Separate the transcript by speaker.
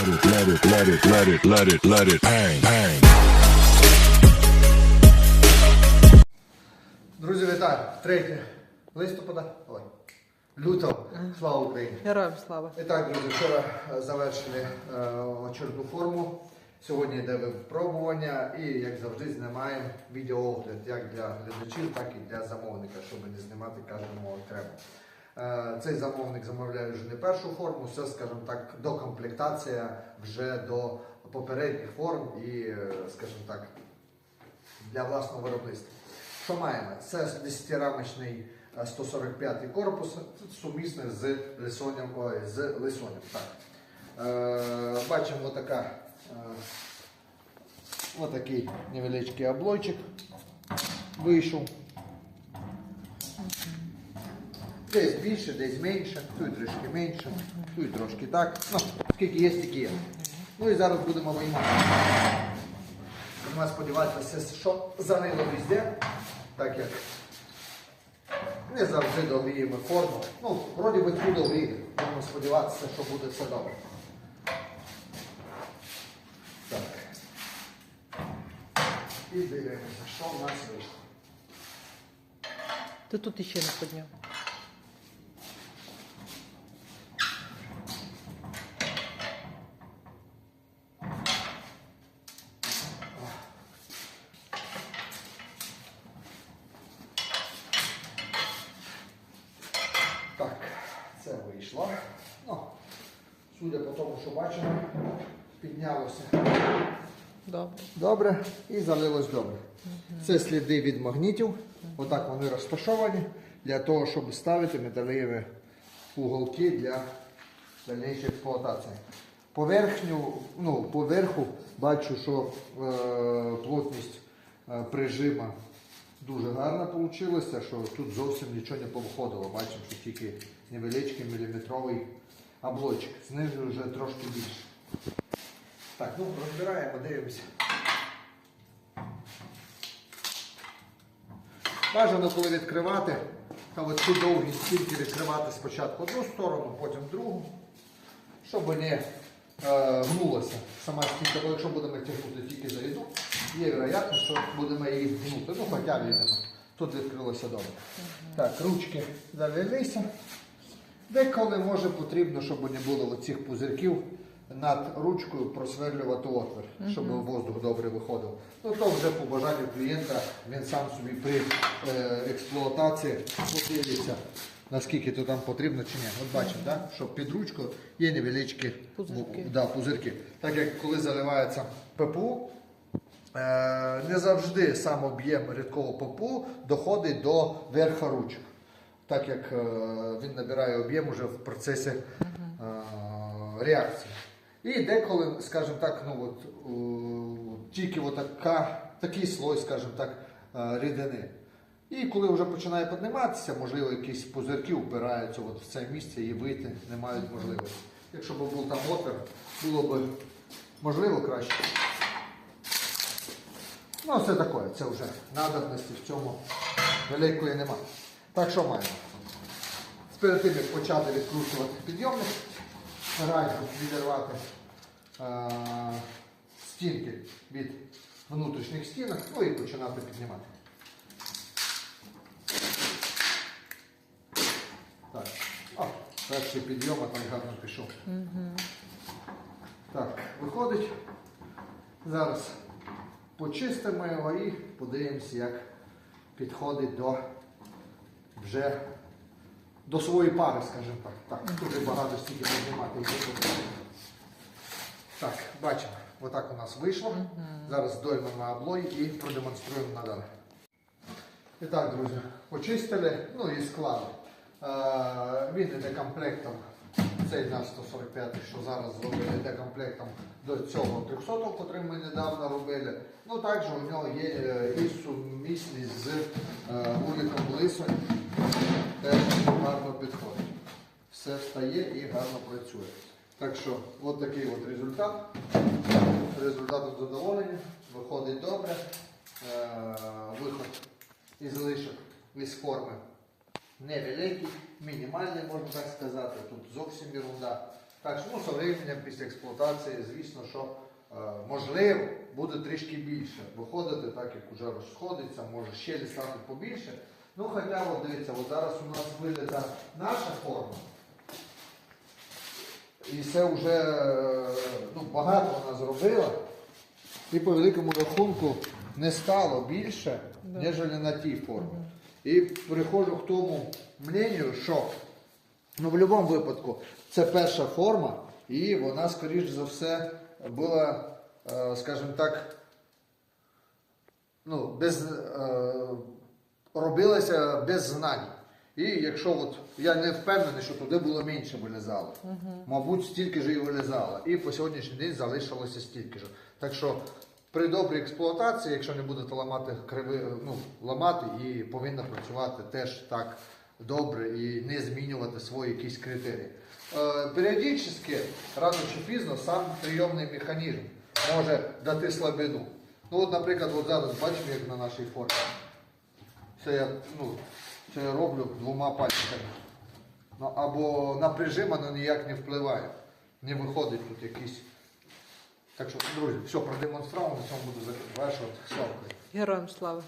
Speaker 1: Let it, let it, let it, let it, let it, let it bang, bang.
Speaker 2: Друзі, вітаю! 3 листопада. Ой. Лютого. Слава Україні!
Speaker 3: Героям слава.
Speaker 2: І так, друзі, вчора е, завершили е, очередну форму. Сьогодні йде випробування і, як завжди, знімаємо відеоогляд як для глядачів, так і для замовника, щоб не знімати кожному окремо. Е, Цей замовник замовляє вже не першу форму, це, скажімо так, докомплектація вже до попередніх форм і, е, скажімо так, для власного виробництва. Що маємо? Це 10-рамочний 145-й корпус сумісний з лисонем. Ой, з лисонем. Так. Е, бачимо отака, е, отакий невеличкий облойчик вийшов. Десь більше, десь менше, тут трішки менше, тут трошки так. Ну, скільки є, стільки є. Ну і зараз будемо виймати. Будемо сподіватися, що занило везде, так як не завжди доліємо форму. Ну, вроді би тут доліє. Будемо сподіватися, що буде все добре. Так. І дивимося, що в нас вийшло.
Speaker 3: Ти тут іще не підняв.
Speaker 2: Так, це вийшло. Ну, судя по тому, що бачимо, піднялося.
Speaker 3: Добре.
Speaker 2: Добре і залилось добре. Це сліди від магнітів. Отак вони розташовані для того, щоб ставити металеві уголки для дальнішої експлуатації. Поверхню, ну, поверху бачу, що е, плотність е, прижима дуже гарна вийшла, що тут зовсім нічого не повиходило. Бачимо, що тільки невеличкий міліметровий облочок. Знизу вже трошки більше. Так, ну розбираємо, дивимося. Бажано, коли відкривати, от ці довгі стінки відкривати спочатку одну сторону, потім другу, щоб не е, гнулася сама стінка, бо якщо будемо тягнути тільки за ряду, є вероятність, що будемо її гнути. Ну, хоча відомо. Тут відкрилося добре. Так, ручки завелися. Деколи може потрібно, щоб не було оцих пузирків над ручкою просверлювати отвір, щоб воздух добре виходив. Ну то вже по бажанню клієнта він сам собі при е, експлуатації подивиться, наскільки то там потрібно чи ні. От бачимо, да? що під ручкою є невеличкі
Speaker 3: Пузирки.
Speaker 2: Да, пузирки. Так як коли заливається ППУ, е, не завжди сам об'єм рідкого ППУ доходить до верха ручок так як е, він набирає об'єм уже в процесі е, реакції. І деколи, скажімо так, ну от, тільки от така, такий слой, скажімо так, е, рідини. І коли вже починає підніматися, можливо, якісь пузирки впираються от в це місце і вийти не мають можливості. Якщо б був там отвір, було б можливо краще. Ну, це таке, це вже надобності в цьому великої немає. Так що маємо? Перед тим, як почати відкручувати підйомник, раджу відірвати е, стінки від внутрішніх стінок, ну і починати піднімати. Так, о, перший підйом, а так гарно пішов. Так, виходить. Зараз почистимо його і подивимося, як підходить до вже до своєї пари, скажімо так. Так, дуже багато стільки піднімати. Так, бачимо, отак у нас вийшло. Зараз доймемо облой і продемонструємо надалі. І так, друзі, почистили, ну і склали. Е, він іде комплектом, цей наш 145, що зараз зробили, йде комплектом до цього 300, який ми недавно робили. Ну також у нього є е, і сумісність з е, вуликом лисою. Теж гарно підходить. Все встає і гарно працює. Так що, от такий от результат. Результатом задоволені, виходить добре. Е, виход із лишок, із форми невеликий, мінімальний, можна так сказати. Тут зовсім ерунда. Так що ну, со временем після експлуатації, звісно, що е, можливо буде трішки більше виходити, так як вже розходиться, може щелі стануть побільше. Ну хоча от дивіться, от зараз у нас виглядає наша форма. І це вже е, ну, багато вона зробила. І по великому рахунку не стало більше,
Speaker 3: Да.
Speaker 2: ніж на тій формі. І приходжу к тому мненню, що ну, в будь-якому випадку це перша форма, і вона, скоріш за все, була, е, скажімо так, ну, без, е, робилася без знань. І якщо от, я не впевнений, що туди було менше вилізало. Мабуть, стільки ж і вилізало. І по сьогоднішній день залишилося стільки ж. Так що при добрій експлуатації, якщо не будете ламати криви, ну, ламати і повинна працювати теж так добре і не змінювати свої якісь критерії. Е, періодично, рано чи пізно, сам прийомний механізм може дати слабину. Ну от, наприклад, от зараз бачимо, як на нашій формі. Це я, ну, це я роблю двома пальцями. Ну, або на прижим воно ніяк не впливає. Не виходить тут якийсь. Так що, друзі, все продемонстрував, на цьому буду завершувати.
Speaker 3: Героям слава.